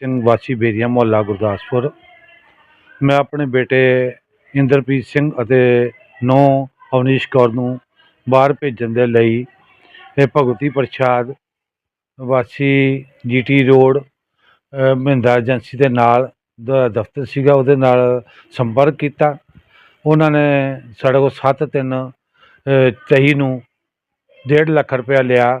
ਸਿੰਘ ਵਾਸੀ ਬੇਰੀਆ ਮੁਹੱਲਾ ਗੁਰਦਾਸਪੁਰ। ਮੈਂ ਆਪਣੇ ਬੇਟੇ ਇੰਦਰਪ੍ਰੀਤ ਸਿੰਘ ਅਤੇ ਨੌ ਅਵਨੀਸ਼ ਕੌਰ ਨੂੰ ਬਾਹਰ ਭੇਜਣ ਦੇ ਲਈ ਇਹ ਭਗਵਤੀ ਪ੍ਰਸ਼ਾਦ ਵਾਸੀ ਜੀਟੀ ਰੋਡ ਮਹਿੰਦਾ ਏਜੰਸੀ ਦੇ ਨਾਲ ਦ- ਦਫ਼ਤਰ ਸੀਗਾ ਉਹਦੇ ਨਾਲ ਸੰਪਰਕ ਕੀਤਾ। ਉਹਨਾਂ ਨੇ ਸਾਡੇ ਕੋਲ ਸੱਤ ਤਿੰਨ ਅ, ਤੇਈ ਨੂੰ 1.5 ਲੱਖ ਰੁਪਇਆ ਲਿਆ।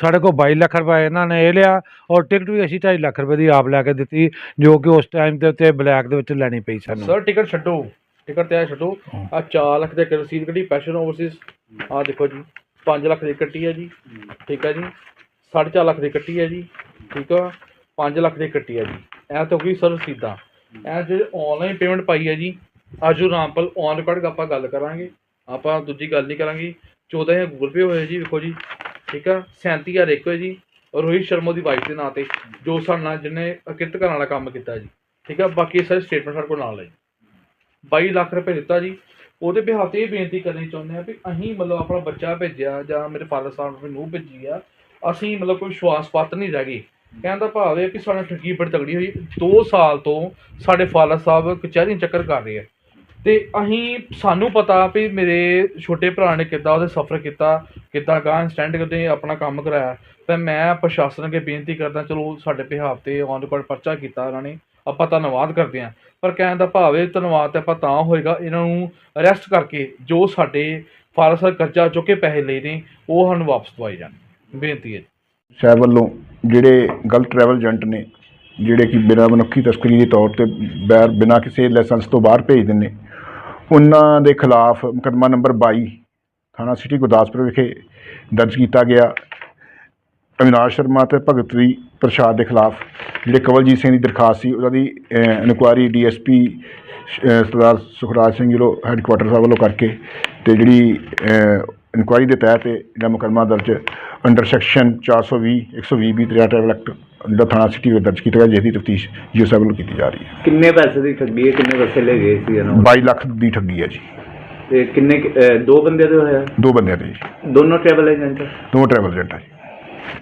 ਸਾਡੇ ਕੋਲ 22 ਲੱਖ ਰੁਪਏ ਇਹਨਾਂ ਨੇ ਇਹ ਲਿਆ ਔਰ ਟਿਕਟ ਵੀ ਅਸੀਂ 2.5 ਲੱਖ ਰੁਪਏ ਦੀ ਆਪ ਲੈ ਕੇ ਦਿੱਤੀ ਜੋ ਕਿ ਉਸ ਟਾਈਮ ਦੇ ਉੱਤੇ ਬਲੈਕ ਦੇ ਵਿੱਚ ਲੈਣੀ ਪਈ ਸਾਨੂੰ। ਸਰ ਟਿਕਟ ਛੱਡੋ। ਟਿਕਟ ਤੇ ਆ ਛੱਡੋ। ਆ 4 ਲੱਖ ਦੇ ਰਸੀਦ ਕੱਢੀ ਫੈਸ਼ਨ ਓਵਰਸੀਜ਼ ਆ ਦੇਖੋ ਜੀ 5 ਲੱਖ ਦੀ ਕੱਟੀ ਹੈ ਜੀ। ਠੀਕ ਹੈ ਜੀ। 4.5 ਲੱਖ ਦੀ ਕੱਟੀ ਹੈ ਜੀ। ਠੀਕ ਆ। 5 ਲੱਖ ਦੀ ਕੱਟੀ ਹੈ ਜੀ। ਇਹ ਤਾਂ ਕੋਈ ਸਰ ਰਸੀਦਾਂ ਇਹ ਜਿਹੜੇ ਆਨਲਾਈਨ ਪੇਮੈਂਟ ਪਾਈ ਹੈ ਜੀ ਆਜੂ ਰਾਮਪਲ ਔਨ ਰਿਕਾਰਡ ਆਪਾਂ ਗੱਲ ਕਰਾਂਗੇ। ਆਪਾਂ ਦੂਜੀ ਗੱਲ ਨਹੀਂ ਕਰਾਂਗੇ। 14000 ਗੂਗਲ ਪੇ ਹੋਇਆ ਜੀ ਵੇਖੋ ਜੀ। ਠੀਕ ਆ? 37000 ਇੱਕ ਜੀ। ਰੋਹਿਤ ਸ਼ਰਮਾ ਦੀ ਵਾਈਫ ਦੇ ਨਾਂ ਤੇ ਜੋ ਸਾਡੇ ਨਾਲ ਜਿਹਨੇ ਕਿਰਤ ਕਰਨ ਵਾਲਾ ਕੰਮ ਕੀਤਾ ਜੀ। ਠੀਕ ਆ? ਬਾਕੀ ਸਾਰੇ ਸਟੇਟਮੈਂਟ ਸਾਡੇ ਕੋਲ ਨਾਲ ਹੈ ਜੀ। 22 ਲੱਖ ਰੁਪਏ ਦਿੱਤਾ ਜੀ। ਉਹਦੇ ਬਿਹਾਫ ਤੇ ਇਹ ਬੇਨਤੀ ਕਰਨੀ ਚਾਹੁੰਦੇ ਆ ਵੀ ਅਸੀਂ ਮਤਲਬ ਆਪਣਾ ਬੱਚਾ ਭੇਜਿਆ ਜਾਂ ਮੇਰੇ ਫਾਦਰ ਸਾਹਿਬ ਨੇ ਨੂੰ ਭੇਜੀ ਆ, ਅਸੀਂ ਮਤਲਬ ਕੋਈ ਵਿਸ਼ਵਾਸ ਪਾਤਰ ਨਹੀਂ ਰਹਿ ਗਏ। ਕਹਿਣ ਦਾ ਭਾਵ ਇਹ ਕਿ ਸਾਡਾ ਠੱਗੀ ਬੜੀ ਤਗੜੀ ਹੋਈ 2 ਸਾਲ ਤੋਂ ਸਾਡੇ ਫਾਦਰ ਸਾਹਿਬ ਕਚਹਿਰੀ ਚੱਕਰ ਕਰ ਰਹੇ ਆ। ਤੇ ਅਸੀਂ, ਸਾਨੂੰ ਪਤਾ ਵੀ ਮੇਰੇ ਛੋਟੇ ਭਰਾ ਨੇ ਕਿੱਦਾਂ ਉਹਦੇ ਸਫਰ ਕੀਤਾ, ਕਿੱਦਾਂ ਗਾਂ ਸਟੈਂਡ ਕਰਦੇ, ਆਪਣਾ ਕੰਮ ਕਰਾਇਆ। ਤਾਂ ਮੈਂ ਪ੍ਰਸ਼ਾਸਨ ਅੱਗੇ ਬੇਨਤੀ ਕਰਦਾ, ਚਲੋ ਸਾਡੇ ਬਿਹਾਫ ਤੇ ਔਨ ਰਿਕਾਰਡ ਪਰਚਾ ਕੀਤਾ ਉਹਨਾਂ ਨੇ, ਆਪਾਂ ਧੰਨਵਾਦ ਕਰਦੇ ਹਾਂ। ਪਰ ਕਹਿਣ ਦਾ ਭਾਵ ਇਹ ਧੰਨਵਾਦ ਤਾਂ ਆਪਾਂ ਤਾਂ ਹੋਏਗਾ, ਇਹਨਾਂ ਨੂੰ ਅਰੈਸਟ ਕਰਕੇ ਜੋ ਸਾਡੇ ਫਾਰਸਰ ਕਰਜ਼ਾ ਚੁੱਕ ਕੇ ਪੈਸੇ ਲਏ ਨੇ, ਉਹ ਸਾਨੂੰ ਵਾਪਸ ਦਵਾਏ ਜਾਣ। ਬੇਨਤੀ ਹੈ ਜੀ। ਸਾਹਿਬ ਵੱਲੋਂ ਜਿਹੜੇ ਗਲਤ ਟਰੈਵਲ ਏਜੰਟ ਨੇ, ਜਿਹੜੇ ਕਿ ਬਿਨਾਂ ਮਨੁੱਖੀ ਤਸਕਰੀ ਦੇ ਤੌਰ ਤੇ ਬੈਰ, ਬਿਨਾਂ ਕਿਸੇ ਲਾਇਸੈਂਸ ਤੋਂ ਬਾਹਰ ਭੇਜ ਦਿੰਦੇ ਉਹਨਾਂ ਦੇ ਖਿਲਾਫ ਮੁਕੱਦਮਾ ਨੰਬਰ 22 ਥਾਣਾ ਸਿਟੀ ਗੁਰਦਾਸਪੁਰ ਵਿਖੇ ਦਰਜ ਕੀਤਾ ਗਿਆ। ਅਵਿਨਾਸ਼ ਸ਼ਰਮਾ ਤੇ ਭਗਤਵੀ ਪ੍ਰਸ਼ਾਦ ਦੇ ਖਿਲਾਫ ਜਿਹੜੇ ਕਵਲਜੀਤ ਸਿੰਘ ਦੀ ਦਰਖਾਸਤ ਸੀ ਉਹਨਾਂ ਦੀ ਇਨਕੁਆਇਰੀ ਡੀਐਸਪੀ ਸਰਦਾਰ ਸੁਖਰਾਜ ਸਿੰਘ ਜੀ ਹੈੱਡਕੁਆਟਰ ਸਾਹਿਬ ਵੱਲੋਂ ਕਰਕੇ ਤੇ ਜਿਹੜੀ ਇਨਕੁਆਇਰੀ ਦੇ ਤਹਿਤ ਜਿਹੜਾ ਮੁਕੱਦਮਾ ਦਰਜ ਅੰਡਰ ਸੈਕਸ਼ਨ 420 120 ਬੀ ਤ੍ਰਿਆ ਟਰੈਵਲ ਐਕਟ ਜਿਹੜਾ ਥਾਣਾ ਸਿਟੀ ਵਿੱਚ ਦਰਜ ਕੀਤਾ ਗਿਆ ਜਿਸ ਦੀ ਤਫਤੀਸ਼ ਜੀਓ ਸਾਹਿਬ ਵੱਲੋਂ ਕੀਤੀ ਜਾ ਰਹੀ ਹੈ। ਕਿੰਨੇ ਪੈਸੇ ਦੀ ਠੱਗੀ ਹੈ? ਕਿੰਨੇ ਪੈਸੇ ਲੈ ਗਏ ਸੀ ਇਹਨਾਂ ਨੂੰ? 22 ਲੱਖ ਦੀ ਠੱਗੀ ਹੈ ਜੀ। ਤੇ ਕਿੰਨੇ ਕੁ- ਅਹ ਦੋ ਬੰਦੇ ਦੇ ਹੋਇਆ ਦੋ ਬੰਦਿਆਂ ਤੇ ਜੀ। ਦੋਨੋਂ ਟਰੈਵਲ ਏਜੰਟ ਦੋ ਟਰੈਵਲ ਏਜੰਟ ਹੈ ਜੀ।